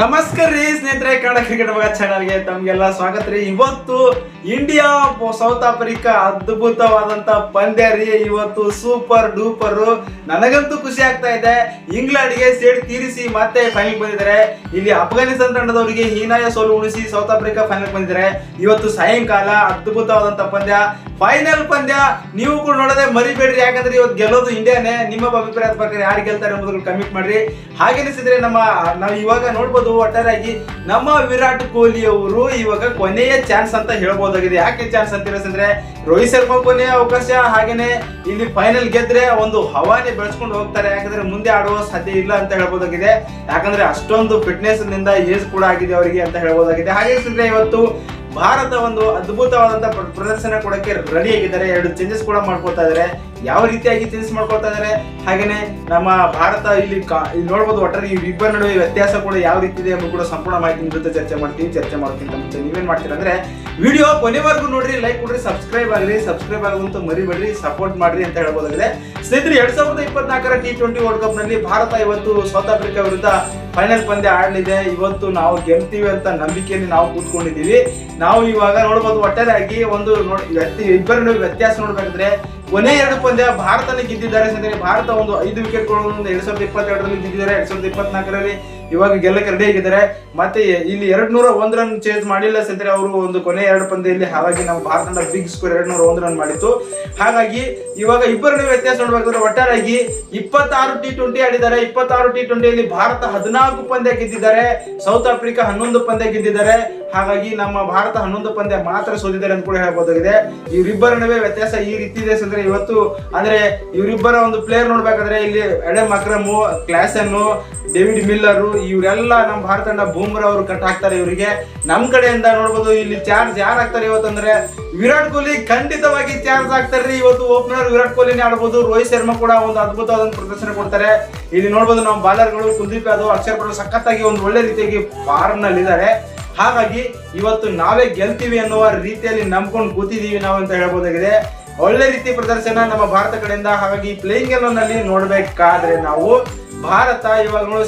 ನಮಸ್ಕಾರ ರೀ ಸ್ನೇಹಿತರೆ, ಕನ್ನಡ ಕ್ರಿಕೆಟ್ ಮಗ ಚಾನಲ್ಗೆ ತಮ್ಗೆಲ್ಲ ಸ್ವಾಗತ ರೀ. ಇವತ್ತು ಇಂಡಿಯಾ ಸೌತ್ ಆಫ್ರಿಕಾ ಅದ್ಭುತವಾದಂತ ಪಂದ್ಯ ರೀ. ಇವತ್ತು ಸೂಪರ್ ಡೂಪರ್ ನನಗಂತೂ ಖುಷಿ ಆಗ್ತಾ ಇದೆ. ಇಂಗ್ಲೆಂಡ್ಗೆ ಸೇಡ್ ತೀರಿಸಿ ಮತ್ತೆ ಫೈನಲ್ ಬಂದಿದ್ದಾರೆ. ಇಲ್ಲಿ ಅಫ್ಘಾನಿಸ್ತಾನ್ ತಂಡದವರಿಗೆ ಹೀನಾಯ ಸೋಲು ಉಳಿಸಿ ಸೌತ್ ಆಫ್ರಿಕಾ ಫೈನಲ್ ಬಂದಿದ್ದಾರೆ. ಇವತ್ತು ಸಾಯಂಕಾಲ ಅದ್ಭುತವಾದಂತ ಪಂದ್ಯ. ಫೈನಲ್ ಪಂದ್ಯ ನೀವು ಕೂಡ ನೋಡದೆ ಮರಿಬೇಡ್ರಿ. ಯಾಕಂದ್ರೆ ಇವತ್ತು ಗೆಲ್ಲೋದು ಇಂಡಿಯಾನೇ ನಿಮ್ಮ ಅಭಿಪ್ರಾಯದ ಪ್ರಕಾರ ಯಾರು ಗೆಲ್ತಾರೆ ಎಂಬುದನ್ನು ಕಮೆಂಟ್ ಮಾಡ್ರಿ. ಹಾಗೆ ಅನಿಸಿದ್ರೆ ನಮ್ಮ, ನಾವು ಇವಾಗ ನೋಡ್ಬೋದು ಒಟ್ಟಾರೆಯಾಗಿ ನಮ್ಮ ವಿರಾಟ್ ಕೊಹ್ಲಿ ಅವರು ಇವಾಗ ಕೊನೆಯ ಚಾನ್ಸ್ ಅಂತ ಹೇಳ್ಬೋದಾಗಿದೆ. ಯಾಕೆ ಚಾನ್ಸ್ ಅಂತ ಹೇಳಿದ್ರೆ ರೋಹಿತ್ ಶರ್ಮಾ ಕೊನೆಯ ಅವಕಾಶ, ಹಾಗೇನೆ ಇಲ್ಲಿ ಫೈನಲ್ ಗೆದ್ರೆ ಒಂದು ಹವಾನೆ ಬೆಳೆಸ್ಕೊಂಡು ಹೋಗ್ತಾರೆ. ಯಾಕಂದ್ರೆ ಮುಂದೆ ಆಡುವ ಸಾಧ್ಯ ಇಲ್ಲ ಅಂತ ಹೇಳ್ಬೋದಾಗಿದೆ. ಯಾಕಂದ್ರೆ ಅಷ್ಟೊಂದು ಫಿಟ್ನೆಸ್ನಿಂದ ಏಜ್ ಕೂಡ ಆಗಿದೆ ಅವರಿಗೆ ಅಂತ ಹೇಳ್ಬೋದಾಗಿದೆ. ಹಾಗೆ ಇವತ್ತು ಭಾರತ ಒಂದು ಅದ್ಭುತವಾದಂತ ಪ್ರದರ್ಶನ ಕೊಡಕ್ಕೆ ರೆಡಿ ಆಗಿದ್ದಾರೆ. ಎರಡು ಚೇಂಜಸ್ ಕೂಡ ಮಾಡ್ಕೊತಾ ಇದಾರೆ. ಯಾವ ರೀತಿಯಾಗಿ ಚೇಂಜಸ್ ಮಾಡ್ಕೊತಾ ಇದಾರೆ? ಹಾಗೇನೆ ನಮ್ಮ ಭಾರತ ಇಲ್ಲಿ ಇಲ್ಲಿ ನೋಡ್ಬೋದು ಒಟ್ಟಾರೆ ಈ ಇಬ್ಬರ ನಡುವೆ ವ್ಯತ್ಯಾಸ ಕೂಡ ಯಾವ ರೀತಿ ಇದೆ ಎಂಬುದು ಕೂಡ ಸಂಪೂರ್ಣ ಮಾಹಿತಿ ಜೊತೆ ಚರ್ಚೆ ಮಾಡ್ತೀವಿ. ಚರ್ಚೆ ಮಾಡೋಕ್ಕಿಂತ ಮುಂಚೆ ನೀವೇನ್ ಮಾಡ್ತೀರಾ ಅಂದ್ರೆ ವಿಡಿಯೋ ಕೊನೆವರೆಗೂ ನೋಡ್ರಿ ಲೈಕ್ ಕೊಡ್ರಿ ಸಬ್ಸ್ಕ್ರೈಬ್ ಆಗ್ರಿ ಸಬ್ಸ್ಕ್ರೈಬ್ ಆಗುವಂತ ಮರಿಬೇಡ್ರಿ ಸಪೋರ್ಟ್ ಮಾಡ್ರಿ ಅಂತ ಹೇಳ್ಬೋದಾಗಿದೆ. ಸ್ನೇಹಿತರೆ, ಎರಡ್ ಸಾವಿರದ ಇಪ್ಪತ್ನಾಲ್ಕರ ಟಿ ಟ್ವೆಂಟಿ ವರ್ಲ್ಡ್ ಕಪ್ನಲ್ಲಿ ಭಾರತ ಇವತ್ತು ಸೌತ್ ಆಫ್ರಿಕಾ ವಿರುದ್ಧ ಫೈನಲ್ ಪಂದ್ಯ ಆಡಲಿದೆ. ಇವತ್ತು ನಾವು ಗೆಲ್ತೀವಿ ಅಂತ ನಂಬಿಕೆಯಲ್ಲಿ ನಾವು ಕೂತ್ಕೊಂಡಿದ್ದೀವಿ. ನಾವು ಇವಾಗ ನೋಡ್ಬೋದು, ಒಟ್ಟಾರೆಯಾಗಿ ಒಂದು ನೋಡಿ ವ್ಯಕ್ತಿ ಇಬ್ಬರ ವ್ಯತ್ಯಾಸ ನೋಡ್ಬೇಕಾದ್ರೆ ಕೊನೆ ಎರಡು ಪಂದ್ಯ ಭಾರತನೇ ಗೆದ್ದಿದ್ದಾರೆ ಸ್ನೇಹಿತರೆ. ಭಾರತ ಒಂದು ಐದು ವಿಕೆಟ್ಗಳನ್ನು ಎರಡ್ ಸಾವಿರದ ಇಪ್ಪತ್ತೆರಡರಲ್ಲಿ ಗೆದ್ದಿದ್ದಾರೆ, ಎರಡ್ ಸಾವಿರದ ಇಪ್ಪತ್ನಾಲ್ಕರಲ್ಲಿ ಇವಾಗ ಗೆಲ್ಲಕ್ಕೆ ರೆಡಿ ಆಗಿದ್ದಾರೆ. ಮತ್ತೆ ಇಲ್ಲಿ ಎರಡ್ ನೂರ ಒಂದ್ ರನ್ ಚೇಸ್ ಮಾಡಿಲ್ಲ ಸಂದರೆ ಅವರು ಒಂದು ಕೊನೆ ಎರಡು ಪಂದ್ಯದಲ್ಲಿ. ಹಾಗಾಗಿ ನಮ್ಮ ಭಾರತ ಬಿಗ್ ಸ್ಕೋರ್ ಎರಡ್ ನೂರ ಒಂದು ರನ್ ಮಾಡಿತ್ತು. ಹಾಗಾಗಿ ಇವಾಗ ಇಬ್ಬರ ನಡುವೆ ವ್ಯತ್ಯಾಸ ನೋಡ್ಬೇಕಂದ್ರೆ ಒಟ್ಟಾರಾಗಿ ಇಪ್ಪತ್ತಾರು ಟಿ ಟ್ವೆಂಟಿ ಆಡಿದ್ದಾರೆ. ಇಪ್ಪತ್ತಾರು ಟಿ ಟ್ವೆಂಟಿಯಲ್ಲಿ ಭಾರತ ಹದಿನಾಲ್ಕು ಪಂದ್ಯ ಗೆದ್ದಿದ್ದಾರೆ. ಸೌತ್ ಆಫ್ರಿಕಾ ಹನ್ನೊಂದು ಪಂದ್ಯ ಗೆದ್ದಿದ್ದಾರೆ. ಹಾಗಾಗಿ ನಮ್ಮ ಭಾರತ ಹನ್ನೊಂದು ಪಂದ್ಯ ಮಾತ್ರ ಸೋತಿದ್ದಾರೆ ಅಂತ ಕೂಡ ಹೇಳ್ಬೋದಾಗಿದೆ ಇವರಿಬ್ಬರ ನಡುವೆ ವ್ಯತ್ಯಾಸ ಈ ರೀತಿ ಇದೆ ಅಂದ್ರೆ ಇವತ್ತು, ಅಂದ್ರೆ ಇವರಿಬ್ಬರ ಒಂದು ಪ್ಲೇಯರ್ ನೋಡ್ಬೇಕಂದ್ರೆ ಇಲ್ಲಿ ಎಡಮ್ ಅಕ್ರಮು ಕ್ಲಾಸನ್ನು ಡೇವಿಡ್ ಮಿಲ್ಲರು, ಇವರೆಲ್ಲ ನಮ್ಮ ಭಾರತ ತಂಡ ಬೂಮ್ರಾ ಅವರು ಕಟ್ ಹಾಕ್ತಾರೆ ಇವರಿಗೆ. ನಮ್ಮ ಕಡೆಯಿಂದ ನೋಡ್ಬೋದು ಇಲ್ಲಿ ಚಾರ್ಜ್ ಯಾರು ಹಾಕ್ತಾರೆ ಇವತ್ತಂದ್ರೆ ವಿರಾಟ್ ಕೊಹ್ಲಿ ಖಂಡಿತವಾಗಿ ಚಾರ್ಜ್ ಹಾಕ್ತಾರೆ ಇವತ್ತು ಓಪನರ್ ವಿರಾಟ್ ಕೊಹ್ಲಿನೇ ಆಡ್ಬೋದು. ರೋಹಿತ್ ಶರ್ಮಾ ಕೂಡ ಒಂದು ಅದ್ಭುತವಾದ ಪ್ರದರ್ಶನ ಕೊಡ್ತಾರೆ. ಇಲ್ಲಿ ನೋಡ್ಬೋದು ನಮ್ಮ ಬಾಲರ್ಗಳು ಕುಲ್ದೀಪ್ ಯಾದವ್, ಅಕ್ಷರ್ ಪಟೇಲ್ ಸಖತ್ತಾಗಿ ಒಂದು ಒಳ್ಳೆ ರೀತಿಯಾಗಿ ಫಾರ್ಮ್ನಲ್ಲಿ ಇದ್ದಾರೆ ಹಾಗಾಗಿ ಇವತ್ತು ನಾವೇ ಗೆಲ್ತೀವಿ ಅನ್ನುವ ರೀತಿಯಲ್ಲಿ ನಂಬ್ಕೊಂಡು ಕೂತಿದೀವಿ ನಾವು ಅಂತ ಹೇಳ್ಬೋದಾಗಿದೆ. ಒಳ್ಳೆ ರೀತಿ ಪ್ರದರ್ಶನ ನಮ್ಮ ಭಾರತ ಕಡೆಯಿಂದ. ಹಾಗಾಗಿ ಪ್ಲೇಯಿಂಗ್ನಲ್ಲಿ ನೋಡ್ಬೇಕಾದ್ರೆ ನಾವು ಭಾರತ ಇವಾಗ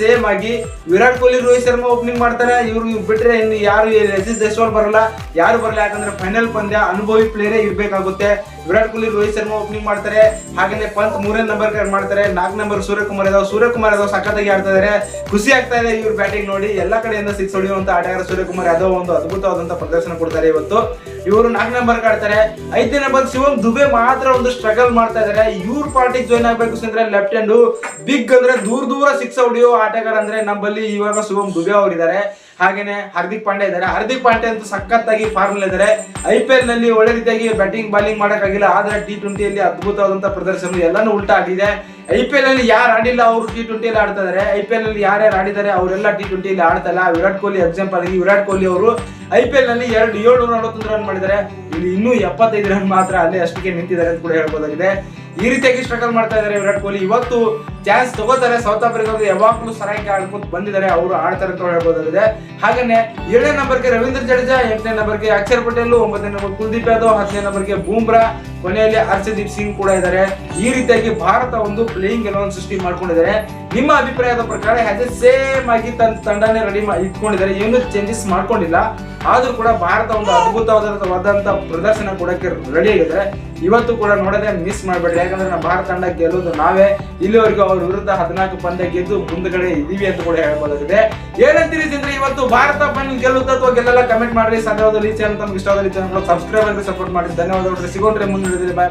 ಸೇಮ್ ಆಗಿ ವಿರಾಟ್ ಕೊಹ್ಲಿ, ರೋಹಿತ್ ಶರ್ಮಾ ಓಪನಿಂಗ್ ಮಾಡ್ತಾರೆ. ಇವ್ರು ಬಿಟ್ರೆ ಇನ್ನು ಯಾರು ಯಶಸ್ ಜೈಸ್ವಾಲ್ ಬರಲ್ಲ. ಯಾರು ಬರಲ್ಲ, ಯಾಕಂದ್ರೆ ಫೈನಲ್ ಪಂದ್ಯ ಅನುಭವಿ ಪ್ಲೇಯರೇ ಇರ್ಬೇಕಾಗುತ್ತೆ. ವಿರಾಟ್ ಕೊಹ್ಲಿ, ರೋಹಿತ್ ಶರ್ಮಾ ಓಪನಿಂಗ್ ಮಾಡ್ತಾರೆ. ಹಾಗೇನೆ ಪಂತ್ ಮೂರನೇ ನಂಬರ್ ಮಾಡ್ತಾರೆ. ನಾಲ್ಕು ನಂಬರ್ ಸೂರ್ಯಕುಮಾರ್ ಯಾದವ್. ಸೂರ್ಯಕುಮಾರ್ ಯಾದವ್ ಸಖತ್ತಾಗಿ ಆಡ್ತಾ ಇದಾರೆ. ಖುಷಿ ಆಗ್ತಾ ಇದೆ ಇವ್ರ ಬ್ಯಾಟಿಂಗ್ ನೋಡಿ. ಎಲ್ಲ ಕಡೆಯಿಂದ ಸಿಕ್ಸ್ ಹೊಡೆಯುವಂತ ಆಟಗಾರ ಸೂರ್ಯಕುಮಾರ್ ಯಾದವ್ ಒಂದು ಅದ್ಭುತವಾದಂತಹ ಪ್ರದರ್ಶನ ಕೊಡ್ತಾರೆ ಇವತ್ತು. ಇವರು ನಾಲ್ಕು ನಂಬರ್ ಕಾಡ್ತಾರೆ ಐದನೇ ನಂಬರ್ ಶಿವಮ್ ದುಬೆ ಮಾತ್ರ ಒಂದು ಸ್ಟ್ರಗಲ್ ಮಾಡ್ತಾ ಇದಾರೆ. ಇವ್ರ ಪಾರ್ಟಿ ಜಾಯ್ನ್ ಆಗ್ಬೇಕು ಅಂದ್ರೆ ಲೆಫ್ಟ್ ಹ್ಯಾಂಡ್ ಬಿಗ್ ಅಂದ್ರೆ ದೂರ ದೂರ ಸಿಕ್ಸ್ ಹೊಡಿಯೋ ಆಟಗಾರ ಅಂದ್ರೆ ನಮ್ಮಲ್ಲಿ ಇವಾಗ ಶಿವಮ್ ದುಬೆ ಅವರಿದ್ದಾರೆ. ಹಾಗೇನೆ ಹಾರ್ದಿಕ್ ಪಾಂಡೆ ಇದ್ದಾರೆ. ಹಾರ್ದಿಕ್ ಪಾಂಡೆ ಅಂತೂ ಸಖತ್ತಾಗಿ ಫಾರ್ಮಲ್ ಇದ್ದಾರೆ. ಐ ಪಿ ಎಲ್ನಲ್ಲಿ ಒಳ್ಳೆ ರೀತಿಯಾಗಿ ಬ್ಯಾಟಿಂಗ್ ಬಾಲಿಂಗ್ ಮಾಡಕ್ಕಾಗಿಲ್ಲ. ಆದ್ರೆ ಟಿ ಟ್ವೆಂಟಿಯಲ್ಲಿ ಅದ್ಭುತವಾದಂತ ಪ್ರದರ್ಶನ ಎಲ್ಲಾನು ಉಲ್ಟಾ ಆಗಿದೆ. ಐ ಪಿ ಎಲ್ ಅಲ್ಲಿ ಯಾರು ಆಡಿಲ್ಲ ಅವರು ಟಿ ಟ್ವೆಂಟಿಯಲ್ಲಿ ಆಡ್ತಾ ಇದಾರೆ. ಐ ಪಿ ಎಲ್ ಅಲ್ಲಿ ಯಾರ್ಯಾರು ಆಡಿದ್ದಾರೆ ಅವರೆಲ್ಲ ಟಿ ಟ್ವೆಂಟಿಯಲ್ಲಿ ಆಡ್ತಾ ವಿರಾಟ್ ಕೊಹ್ಲಿ ಎಕ್ಸಾಂಪಲ್ ಆಗಿ ವಿರಾಟ್ ಕೊಹ್ಲಿ ಅವರು ಐ ಪಿ ಎಲ್ನಲ್ಲಿ ಎರಡು ಏಳ್ನೂರ ನಲವತ್ತೊಂದು ರನ್ ಮಾಡಿದ್ದಾರೆ. ಇಲ್ಲಿ ಇನ್ನೂ ಎಪ್ಪತ್ತೈದು ರನ್ ಮಾತ್ರ ಅಲ್ಲೇ ಅಷ್ಟಕ್ಕೆ ನಿಂತಿದ್ದಾರೆ ಅಂತ ಕೂಡ ಹೇಳ್ಬೋದಾಗಿದೆ. ಈ ರೀತಿಯಾಗಿ ಸ್ಟ್ರಗಲ್ ಮಾಡ್ತಾ ಇದ್ದಾರೆ ವಿರಾಟ್ ಕೊಹ್ಲಿ. ಇವತ್ತು ಚಾನ್ಸ್ ತಗೋತಾರೆ ಸೌತ್ ಆಫ್ರಿಕಾದ ಯಾವಾಗಲೂ ಸರಾಗಿ ಆಡ್ಕೊಂತ ಬಂದಿದ್ದಾರೆ, ಅವರು ಆಡ್ತಾರೆ ಅಂತ ಹೇಳ್ಬೋದಾಗಿದೆ. ಹಾಗೇನೆ ಏಳನೇ ನಂಬರ್ಗೆ ರವೀಂದ್ರ ಜಡೇಜಾ, ಎಂಟನೇ ನಂಬರ್ಗೆ ಅಕ್ಷರ್ ಪಟೇಲ್, ಒಂಬತ್ತನೇ ನಂಬರ್ ಕುಲ್ದೀಪ್ ಯಾದವ್, ಹತ್ತನೇ ನಂಬರ್ಗೆ ಬೂಮ್ರಾ, ಕೊನೆಯಲ್ಲಿ ಹರ್ಷದೀಪ್ ಸಿಂಗ್ ಕೂಡ ಇದ್ದಾರೆ. ಈ ರೀತಿಯಾಗಿ ಭಾರತ ಒಂದು ಪ್ಲೇಯಿಂಗ್ ಎಲ್ಲವನ್ನು ಸೃಷ್ಟಿ ಮಾಡ್ಕೊಂಡಿದ್ದಾರೆ. ನಿಮ್ಮ ಅಭಿಪ್ರಾಯದ ಪ್ರಕಾರ ಹ್ಯಾಸ್ ಸೇಮ್ ಆಗಿ ತನ್ನ ತಂಡನೇ ರೆಡಿ ಇಟ್ಕೊಂಡಿದ್ದಾರೆ? ಏನು ಚೇಂಜಸ್ ಮಾಡ್ಕೊಂಡಿಲ್ಲ. ಆದ್ರೂ ಕೂಡ ಭಾರತ ಒಂದು ಅದ್ಭುತವಾದಂತ ಪ್ರದರ್ಶನ ಕೊಡಕ್ಕೆ ರೆಡಿ ಆಗಿದ್ರೆ ಇವತ್ತು ಕೂಡ ನೋಡದೆ ಮಿಸ್ ಮಾಡಬೇಡ್ರಿ ಯಾಕಂದ್ರೆ ನಮ್ಮ ಭಾರತ ತಂಡ ಗೆಲ್ಲೋದು ನಾವೇ. ಇಲ್ಲಿವರೆಗೂ ಅವ್ರ ವಿರುದ್ಧ ಹದಿನಾಲ್ಕು ಪಂದ್ಯ ಗೆದ್ದು ಮುಂದ್ಗಡೆ ಇದೀವಿ ಅಂತ ಕೂಡ ಹೇಳ್ಬೋದಾಗಿದೆ. ಏನಂತೀರಿ ಅಂದ್ರೆ ಇವತ್ತು ಭಾರತ ಫೈನಲ್ ಗೆಲ್ಲುತ್ತ ಅಥವಾ ಗೆಲ್ಲಲ್ಲ? ಕಮೆಂಟ್ ಮಾಡ್ರಿ. ಸಾಧ್ಯವಾದಲ್ಲಿ ಚಾನಲ್ ತಮ್ಗೆ ಇಷ್ಟವಾದಲ್ಲಿ ಚಾನಲ್ ಸಬ್ಸ್ಕ್ರೈಬ್ ಆಗಿ ಸಪೋರ್ಟ್ ಮಾಡಿ ಧನ್ಯವಾದಗಳು. ಸಿಗೋಣ್ರಿ ಮುಂದೆ ಬಾಯ್